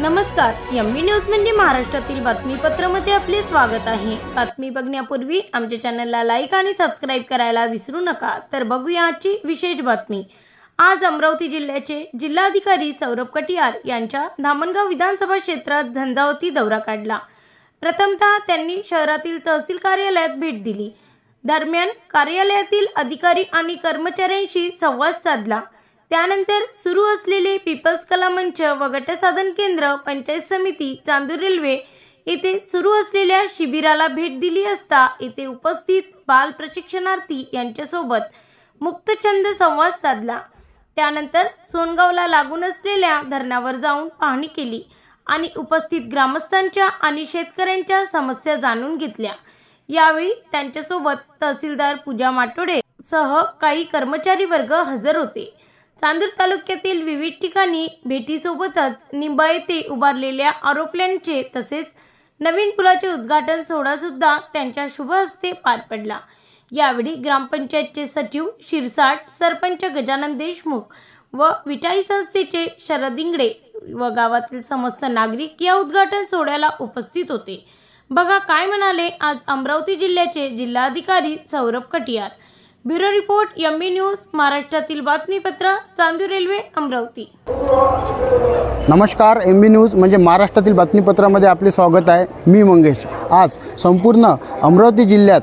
नमस्कार एम बी न्यूज म्हणजे महाराष्ट्रातील बातमीपत्रामध्ये आपले स्वागत आहे. बातमी बघण्यापूर्वी आमच्या चॅनलला लाईक आणि सबस्क्राईब करायला विसरू नका. तर बघूया आजची विशेष बातमी. आज अमरावती जिल्ह्याचे जिल्हाधिकारी सौरभ कटियार यांच्या धामणगाव विधानसभा क्षेत्रात झंझावती दौरा काढला. प्रथमतः त्यांनी शहरातील तहसील कार्यालयात भेट दिली. दरम्यान कार्यालयातील अधिकारी आणि कर्मचाऱ्यांशी संवाद साधला. त्यानंतर सुरू असलेले पीपल्स कला मंच व गटसाधन केंद्र पंचायत समिती चांदूर रेल्वे येथे सुरू असलेल्या शिबिराला भेट दिली असता येथे उपस्थित बाल प्रशिक्षणार्थी यांच्यासोबत मुक्तछंद संवाद साधला. त्यानंतर सोनगावला लागून असलेल्या धरणावर जाऊन पाहणी केली आणि उपस्थित ग्रामस्थांच्या आणि शेतकऱ्यांच्या समस्या जाणून घेतल्या. यावेळी त्यांच्यासोबत तहसीलदार पूजा माटोडे सह काही कर्मचारी वर्ग हजर होते. चांदूर तालुक्यातील विविध ठिकाणी भेटीसोबतच निंबा येथे उभारलेल्या आरोपल्यांचे तसेच नवीन पुलाचे उद्घाटन सोहळासुद्धा त्यांच्या शुभ हस्ते पार पडला. यावेळी ग्रामपंचायतचे सचिव शिरसाट सरपंच गजानन देशमुख व विटाई संस्थेचे शरद इंगडे व गावातील समस्त नागरिक या उद्घाटन सोहळ्याला उपस्थित होते. बघा काय म्हणाले आज अमरावती जिल्ह्याचे जिल्हाधिकारी Saurabh Katiyar. Bureau report yummy news महाराष्ट्रातील बातमीपत्र चांदूर रेल्वे अमरावती. नमस्कार एम बी न्यूज म्हणजे महाराष्ट्रातील बातमीपत्रामध्ये आपले स्वागत आहे. मी मंगेश. आज संपूर्ण अमरावती जिल्ह्यात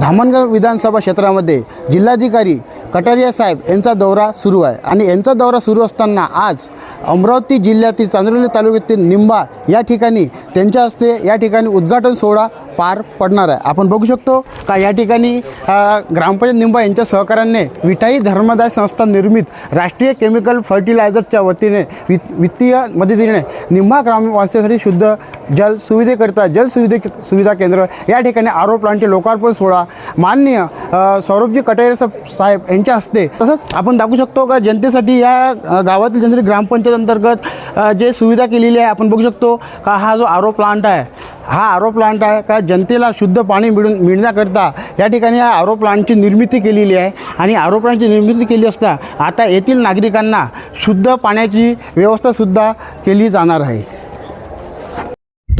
धामणगाव विधानसभा क्षेत्रामध्ये जिल्हाधिकारी कटारिया साहेब यांचा दौरा सुरू आहे. आणि यांचा दौरा सुरू असताना आज अमरावती जिल्ह्यातील चांदोली तालुक्यातील निंबा या ठिकाणी त्यांच्या हस्ते या ठिकाणी उद्घाटन सोहळा पार पडणार आहे. आपण बघू शकतो का या ठिकाणी ग्रामपंचायत निंबा यांच्या सहकार्याने विठाई धर्मदाय संस्था निर्मित राष्ट्रीय केमिकल फर्टिलायझरच्या वतीने वि वित्तीय मदतीने निंबा ग्रामवासियांसाठी शुद्ध जल सुविधेकरिता जल सुविधे सुविधा केंद्र या ठिकाणी आरो प्लांटचे लोकार्पण सोहळा माननीय अ, सौरभजी कटारे साहेब यांच्या हस्ते. तसंच आपण दाखवू शकतो का जनतेसाठी या गावातील जनतेसाठी ग्रामपंचायत अंतर्गत जे सुविधा केलेली आहे आपण बघू शकतो का हा जो आरो प्लांट आहे हा आरो प्लांट आहे का जनतेला शुद्ध पाणी मिळून मिळण्याकरता या ठिकाणी या आरो प्लांटची निर्मिती केलेली आहे. आणि आरो प्लांटची निर्मिती केली असता आता येथील नागरिकांना शुद्ध पाण्याची व्यवस्थासुद्धा केली जाणार आहे.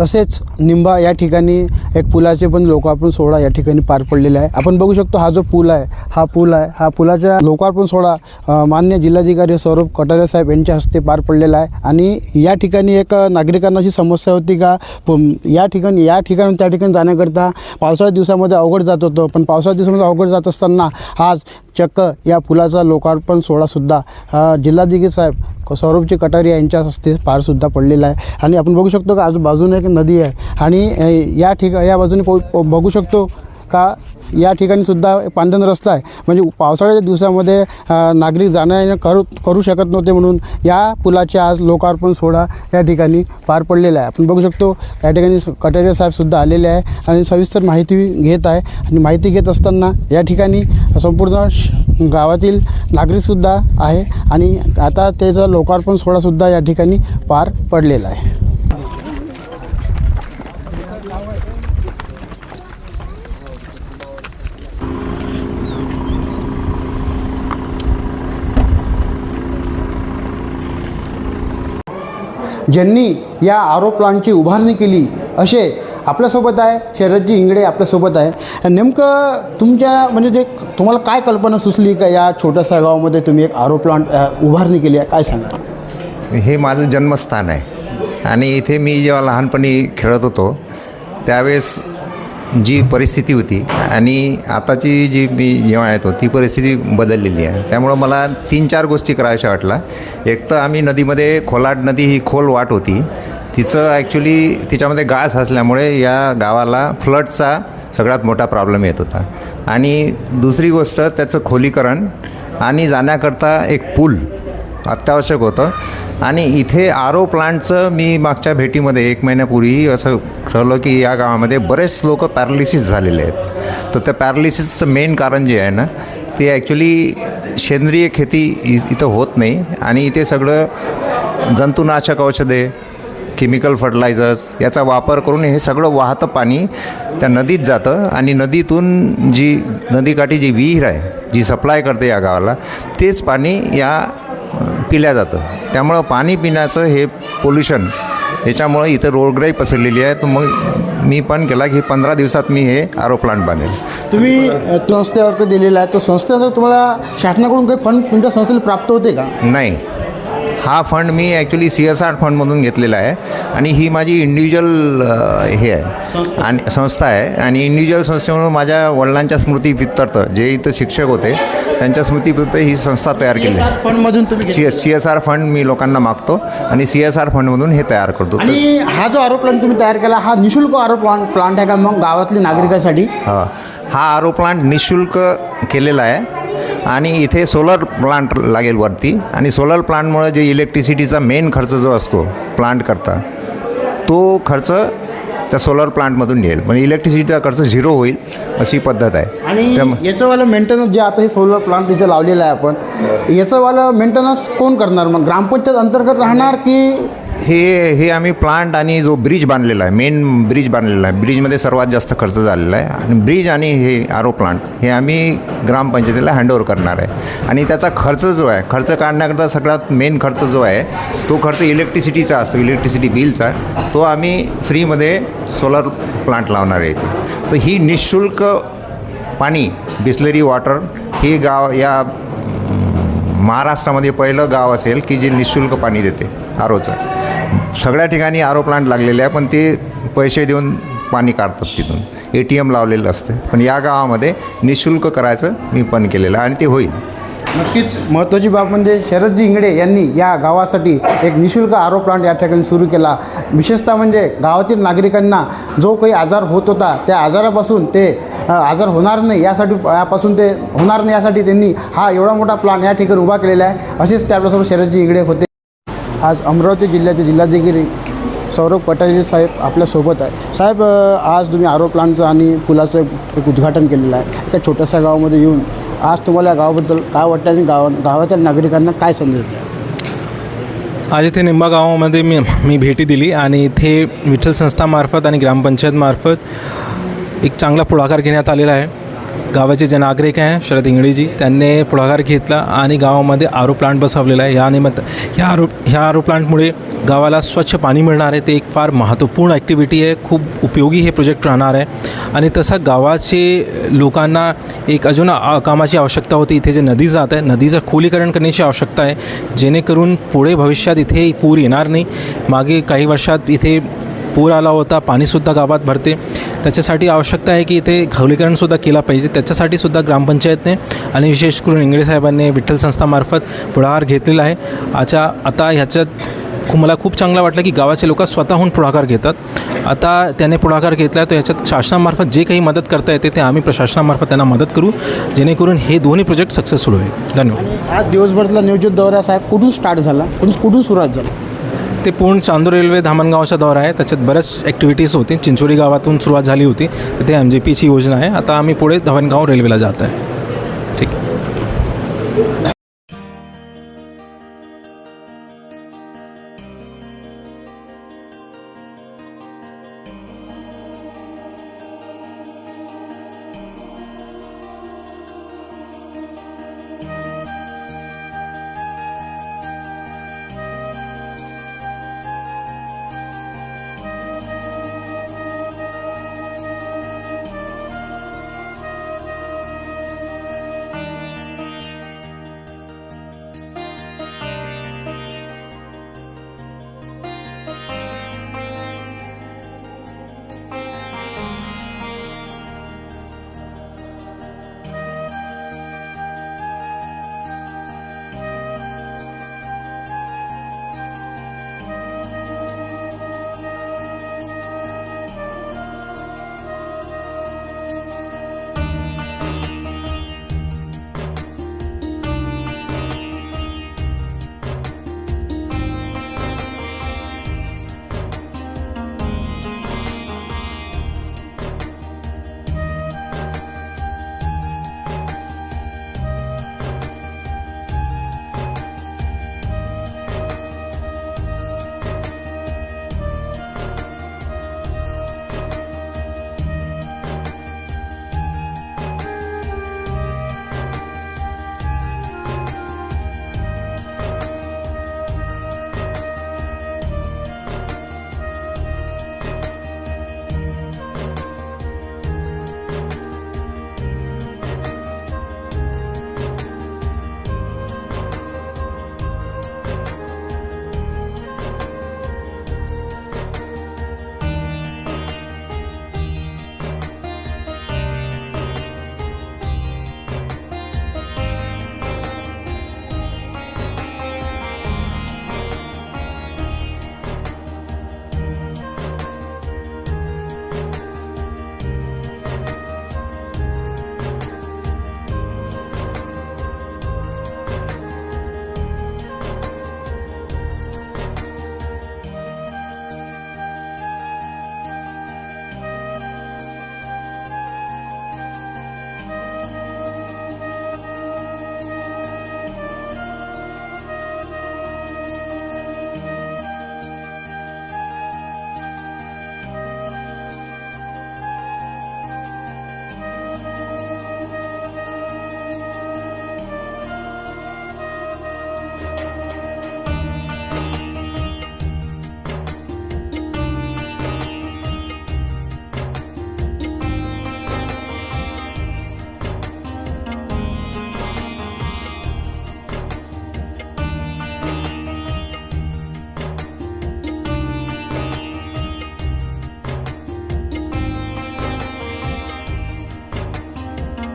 तसेच निंबा या ठिकाणी एक पुलाचे पण लोकार्पण सोहळा या ठिकाणी पार पडलेला आहे. आपण बघू शकतो हा जो पूल आहे हा पूल आहे हा पुलाच्या लोकार्पण सोहळा मान्य जिल्हाधिकारी सौरभ कटारे साहेब यांच्या हस्ते पार पडलेला आहे. आणि या ठिकाणी एक नागरिकांना अशी समस्या होती का या ठिकाणी या ठिकाणी त्या ठिकाणी जाण्याकरता पावसाळ्या दिवसामध्ये अवघड जात होतं पण पावसाळ्या दिवसामध्ये अवघड जात असताना आज चक्क या पुलाचा लोकार्पण सोहळासुद्धा जिल्हाधिकारी साहेब स्वरूपची कटारी यांच्या हस्ते पारसुद्धा पडलेला आहे. आणि आपण बघू शकतो का आजूबाजूने एक नदी आहे. आणि या ठिका या बाजूने बघू शकतो का या ठिकाणी सुद्धा पांढन रस्ता आहे. म्हणजे पावसाळ्याच्या दिवसामध्ये नागरिक जाणं येणं करू करू शकत नव्हते म्हणून या पुलाचे आज लोकार्पण सोहळा या ठिकाणी पार पडलेला आहे. आपण बघू शकतो या ठिकाणी कटारिया साहेबसुद्धा आलेले आहे आणि सविस्तर माहिती घेत आहे. आणि माहिती घेत असताना या ठिकाणी संपूर्ण श- गावातील नागरिकसुद्धा आहे. आणि आता त्याचा लोकार्पण सोहळासुद्धा या ठिकाणी पार पडलेला आहे. ज्यांनी या आरो प्लांटची उभारणी केली असे आपल्यासोबत आहे शरदजी इंगडे आपल्यासोबत आहे. नेमकं तुमच्या म्हणजे जे तुम्हाला काय कल्पना सुचली का या छोट्याशा गावामध्ये तुम्ही एक आरो प्लांट उभारणी केली आहे? काय सांगा हे माझं जन्मस्थान आहे. आणि इथे मी जेव्हा लहानपणी खेळत होतो त्यावेळेस जी परिस्थिती होती आणि आताची जी मी जेव्हा येतो ती परिस्थिती बदललेली आहे. त्यामुळं मला तीन चार गोष्टी कराव्याशा वाटला एक तर आम्ही नदीमध्ये खोलाट नदी ही खोल वाट होती. तिचं ॲक्च्युली तिच्यामध्ये गाळ साचल्यामुळे या गावाला फ्लडचा सगळ्यात मोठा प्रॉब्लेम येत होता. आणि दुसरी गोष्ट त्याचं खोलीकरण आणि जाण्याकरता एक पूल अत्यावश्यक होतं. आणि इथे आरो प्लांटचं मी मागच्या भेटीमध्ये एक महिन्यापूर्वी असं ठरवलं की या गावामध्ये बरेच लोक पॅरालिसिस झालेले आहेत. तर त्या पॅरालिसिसचं मेन कारण जे आहे ना ते ॲक्च्युली सेंद्रिय खेती इ इथं होत नाही आणि इथे सगळं जंतुनाशक औषधे केमिकल फर्टिलायझर्स याचा वापर करून हे सगळं वाहतं पाणी त्या नदीत जातं आणि नदीतून जी नदीकाठी जी विहीर आहे जी सप्लाय करते या गावाला तेच पाणी या पिल्या जातं. त्यामुळं पाणी पिण्याचं हे पोल्युशन याच्यामुळं इथं रोगराई पसरलेली आहे. तर मग मी पण केला की पंधरा दिवसात मी हे आरो प्लांट बांधेल तुम्ही अ, संस्थेवरती दिलेला आहे. तर संस्थेनंतर तुम्हाला शासनाकडून काही फंड तुमच्या संस्थेला प्राप्त होते का? नाही. हा फंड मी ॲक्च्युली सी एस आर फंडमधून घेतलेला आहे. आणि ही माझी इंडिव्हिज्युअल हे आहे. आणि संस्था आहे. आणि इंडिव्हिज्युअल संस्थेमुळे माझ्या वडिलांच्या स्मृती प्रित्यर्थ जे इथं शिक्षक होते. त्यांच्या स्मृतीप्रित्यर्थ ही संस्था तयार केली आहे. फंडमधून तुम्ही C C S R fund मी लोकांना मागतो आणि सी एस आर फंडमधून हे तयार करतो. आणि हा जो आरोप प्लांट तुम्ही तयार केला हा निशुल्क आरोप प्लांट प्लांट आहे का मग गावातल्या नागरिकांसाठी? हा. हा आरो प्लांट निशुल्क केलेला आहे. आणि इथे सोलर प्लांट लागेल वरती. आणि सोलर प्लांटमुळे जे इलेक्ट्रिसिटीचा मेन खर्च जो असतो प्लांट करता तो खर्च त्या सोलर प्लांटमधून येईल. म्हणजे इलेक्ट्रिसिटीचा खर्च झिरो होईल अशी पद्धत आहे. आणि याचंवालं मेंटेनन्स जे आता हे सोलर प्लांट इथे लावलेलं आहे आपण याचंवालं मेंटेनन्स कोण करणार? मग ग्रामपंचायत अंतर्गत राहणार की हे हे आम्ही प्लांट आणि जो ब्रिज बांधलेला आहे मेन ब्रिज बांधलेला आहे. ब्रिजमध्ये सर्वात जास्त खर्च झालेला आहे. आणि ब्रिज आणि हे आरो प्लांट हे आम्ही ग्रामपंचायतीला हँडओव्हर करणार आहे. आणि त्याचा खर्च जो आहे खर्च काढण्याकरता सगळ्यात मेन खर्च जो आहे तो खर्च इलेक्ट्रिसिटीचा असतो. इलेक्ट्रिसिटी बिलचा तो आम्ही फ्रीमध्ये सोलर प्लांट लावणार आहे तर ही निशुल्क पाणी बिस्लरी वॉटर हे गाव या महाराष्ट्रामध्ये पहिलं गाव असेल की जे निशुल्क पाणी देते आरोचं. सगळ्या ठिकाणी आरो प्लांट लागलेले आहे पण ते पैसे देऊन पाणी काढतात तिथून. ए टी एम लावलेलं असतं. पण या गावामध्ये निशुल्क करायचं मी पण केलेलं आणि ते होईल. नक्कीच महत्त्वाची बाब म्हणजे शरदजी इंगडे यांनी या गावासाठी एक निशुल्क आरो प्लांट या ठिकाणी सुरू केला. विशेषतः म्हणजे गावातील नागरिकांना जो काही आजार होत होता त्या आजारापासून ते आजार होणार नाही यासाठी यापासून ते होणार नाही यासाठी त्यांनी हा एवढा मोठा प्लांट या ठिकाणी उभा केलेला आहे. असेच ते शरदजी इंगडे होते. आज अमरावती जिल्ह्याचे जिल्हाधिकारी सौरभ पटारी साहेब आपल्यासोबत आहे. साहेब आज तुम्ही आरो प्लांटचं आणि पुलाचं एक उद्घाटन केलेलं आहे. एका छोट्याशा गावामध्ये येऊन आज तुम्हाला या गावाबद्दल काय वाटतं आणि गाव गावाच्या नागरिकांना काय संदेश द्या आज इथे निंबा गावामध्ये मी मी भेटी दिली आणि इथे विठ्ठल संस्थामार्फत आणि ग्रामपंचायतमार्फत एक चांगला पुढाकार घेण्यात आलेला आहे. गावाचे जे नागरिक आहे शरद इंगळेजी त्यांनी पुढाकार घेतला आणि गावामध्ये आरो प्लांट बसवलेला आहे. या निमित्त ह्या आरो ह्या आरो प्लांटमुळे गावाला स्वच्छ पाणी मिळणार आहे. ते एक फार महत्त्वपूर्ण ॲक्टिव्हिटी आहे. खूप उपयोगी हे प्रोजेक्ट राहणार आहे. आणि तसं गावाचे लोकांना एक अजून कामाची आवश्यकता होती. इथे जे नदी जात आहे नदीचं खोलीकरण करण्याची आवश्यकता आहे. जेणेकरून पुढे भविष्यात इथे पूर येणार नाही. मागे काही वर्षात इथे पूर आला होता. पाणीसुद्धा गावात भरते. त्याच्यासाठी आवश्यकता आहे की इथे खवलीकरणसुद्धा केला पाहिजे. त्याच्यासाठी सुद्धा ग्रामपंचायतने आणि विशेष करून इंगळे साहेबांनी विठ्ठल संस्थामार्फत पुढाकार घेतलेला आहे. आता आता ह्याच्यात खूप मला खूप चांगलं वाटलं की गावाचे लोक स्वतःहून पुढाकार घेतात. आता त्याने पुढाकार घेतला तर याच्यात शासनामार्फत जे काही मदत करता येते ते आम्ही प्रशासनामार्फत त्यांना मदत करू. जेणेकरून हे दोन्ही प्रोजेक्ट सक्सेसफुल होईल. धन्यवाद. आज दिवसभरातला नियोजित दौरा साहेब कुठून स्टार्ट झाला? कुठून कुठून सुरुवात झाला? ते पूर्ण चांदूर रेल्वे धामणगावचा दौरा आहे. त्याच्यात बऱ्याच ॲक्टिव्हिटीज होती. चिंचोडी गावातून सुरुवात झाली होती. ते एम जी पीची योजना आहे. आता आम्ही पुढे धामणगाव रेल्वेला जात आहे. ठीक.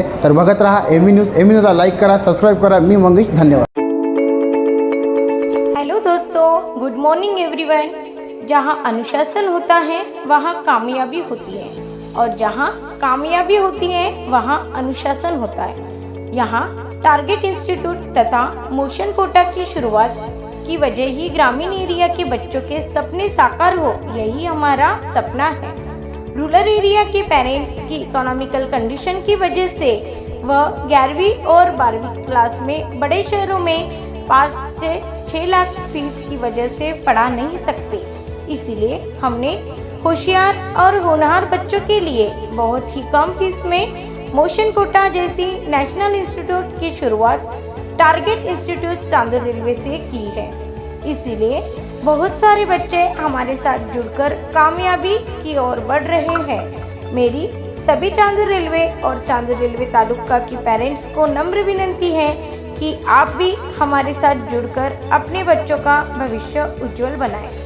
आहे तर बघत राहा एम ई न्यूज़. एम न्यूजला लाईक करा सबस्क्राईब करा. मी मंगेश, धन्यवाद. हेलो दोस्तों गुड मॉर्निंग एवरीवन जहाँ अनुशासन होता है, वहाँ कामयाबी होती है। और जहाँ कामयाबी होती है, वहाँ अनुशासन होता है। यहाँ टारगेट इंस्टीट्यूट तथा मोशन कोटा की शुरुआत की वजह ही ग्रामीण एरिया के बच्चों के सपने साकार हो, यही हमारा सपना है। रूरल एरिया के पेरेंट्स की इकोनॉमिकल कंडीशन की वजह से, वह ग्यारहवीं और बारहवीं क्लास में बड़े शहरों में पाँच से छः लाख फ़ीस की वजह से पढ़ा नहीं सकते। इसीलिए हमने होशियार और होनहार बच्चों के लिए बहुत ही कम फ़ीस में मोशन कोटा जैसी नेशनल इंस्टीट्यूट की शुरुआत टारगेट इंस्टीट्यूट चांदर रेलवे से की है। इसीलिए बहुत सारे बच्चे हमारे साथ जुड़कर कामयाबी की ओर बढ़ रहे हैं। मेरी सभी चांदू रेलवे और चांदू रेलवे तालुका की पेरेंट्स को नम्र विनती है कि आप भी हमारे साथ जुड़कर अपने बच्चों का भविष्य उज्जवल बनाएँ।